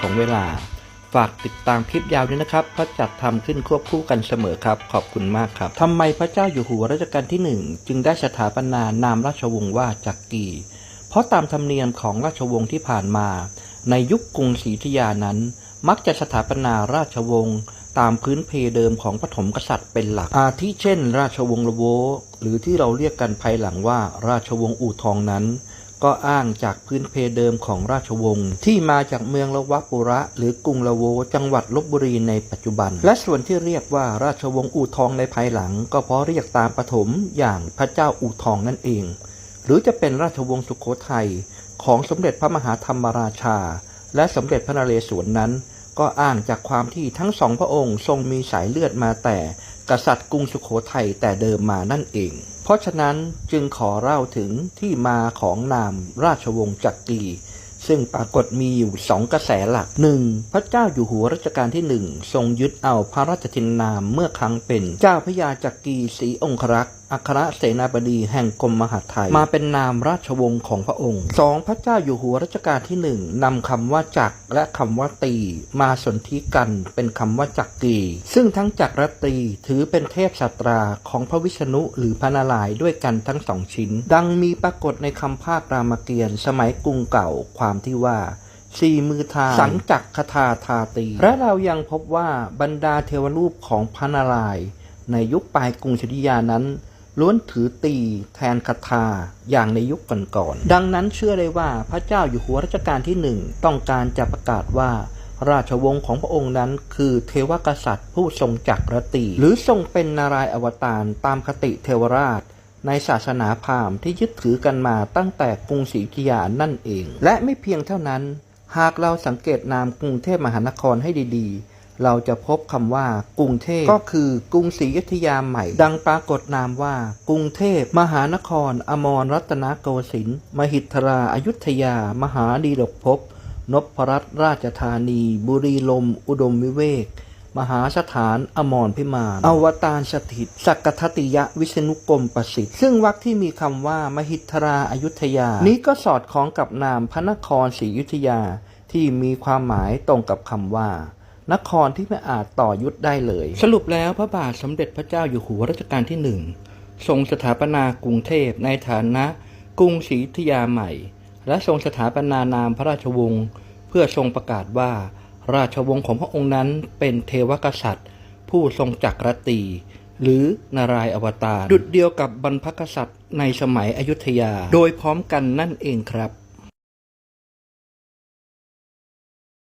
ของเวลา ฝากติดตามคลิปยาวด้วยนะครับ เพราะจัดทำขึ้นควบคู่กันเสมอครับ ขอบคุณมากครับทำไมพระเจ้าอยู่หัวรัชกาลที่หนึ่งจึงได้สถาปนานามราชวงศ์ว่าจักรี เพราะตามธรรมเนียมของราชวงศ์ที่ผ่านมา ในยุคกรุงศรีอยุธยานั้น มักจะสถาปนาราชวงศ์ตามพื้นเพเดิมของปฐมกษัตริย์เป็นหลัก อาทิเช่น ราชวงศ์ละโวหรือที่เราเรียกกันภายหลังว่าราชวงศ์อู่ทองนั้น ก็อ้างจากพื้นเพเดิมของราชวงศ์ที่มาจากเมืองละวะปุระ หรือกรุงละโว จังหวัดลบบุรีในปัจจุบัน และส่วนที่เรียกว่าราชวงศ์อู่ทองในภายหลัง ก็เพราะเรียกตามปฐมอย่างพระเจ้าอู่ทองนั่นเอง หรือจะเป็นราชวงศ์สุโขทัยของสมเด็จพระมหาธรรมราชา และสมเด็จพระนเรศวรนั้น ก็อ้างจากความที่ทั้งสองพระองค์ทรงมีสายเลือดมาแต่ กษัตริย์กรุงสุโขทัยแต่เดิมมานั่นเอง เพราะฉะนั้นจึงขอเล่าถึงที่มาของนามราชวงศ์จักรีซึ่งปรากฏมีอยู่สองกระแสหลักหนึ่งพระเจ้าอยู่หัวรัชกาลที่หนึ่งทรงยึดเอาพระราชทินนามเมื่อครั้งเป็นเจ้าพระยาจักรีศรีองครักษ์ อัครเสนาบดีแห่งกรมมหาดไทย มาเป็นนามราชวงศ์ของพระองค์สองพระเจ้าอยู่หัวรัชกาลที่หนึ่งนำคำว่าจักรและคำว่าตี มาสนธิกันเป็นคำว่าจักรีซึ่งทั้งจักรและตีถือเป็นเทพสัตราของพระวิษณุหรือพระนารายณ์ด้วยกันทั้งสองชิ้น ดังมีปรากฏในคำภาครามเกียรติ์สมัยกรุงเก่าความที่ว่าสี่มือทาสังจักคทาทาตี และเรายังพบว่าบรรดาเทวรูปของพระนารายณ์ในยุคปลายกรุงศรีอยุธยานั้น ล้วนถือตีแทนคทาอย่างในยุคก่อนๆดังนั้นเชื่อเลยว่าพระเจ้าอยู่หัวรัชกาลที่หนึ่งต้องการจะประกาศว่าราชวงศ์ของพระองค์นั้นคือเทวกษัตริย์ผู้ทรงจักรตี หรือทรงเป็นนารายอวตารตามคติเทวราช ในศาสนาพราหมณ์ที่ยึดถือกันมาตั้งแต่กรุงศรีอยุธยานั่นเอง และไม่เพียงเท่านั้น หากเราสังเกตนามกรุงเทพมหานครให้ดีๆ เราจะพบคำว่ากรุงเทพก็คือกรุงศรีอยุธยาใหม่ ดังปรากฏนามว่ากรุงเทพ มหานคร อมรรัตนโกสินทร์มหิทราอายุทยา มหาดีลกภพนพรัตน์ราชธานี บุรีลมย์อุดมวิเวก มหาสถานอมรพิมาน อวตารสถิต สักกทติยะวิษณุกรมประสิทธิ์ ซึ่งวรรคที่มีคำว่ามหิทราอายุทยา นี้ก็สอดคล้องกับนามพระนครศรีอยุธยา ที่มีความหมายตรงกับคำว่า นครที่ไม่อาจต่อยุทธได้เลย สรุปแล้วพระบาทสมเด็จพระเจ้าอยู่หัวรัชกาลที่หนึ่งทรงสถาปนากรุงเทพในฐานะกรุงศรีอยุธยาใหม่ และทรงสถาปนานามพระราชวงศ์เพื่อทรงประกาศว่า ราชวงศ์ของพระองค์นั้นเป็นเทวกษัตริย์ ผู้ทรงจักรตี หรือนารายอวตารดุดเดียวกับบรรพกษัตริย์ในสมัยอยุธยา โดยพร้อมกันนั่นเองครับ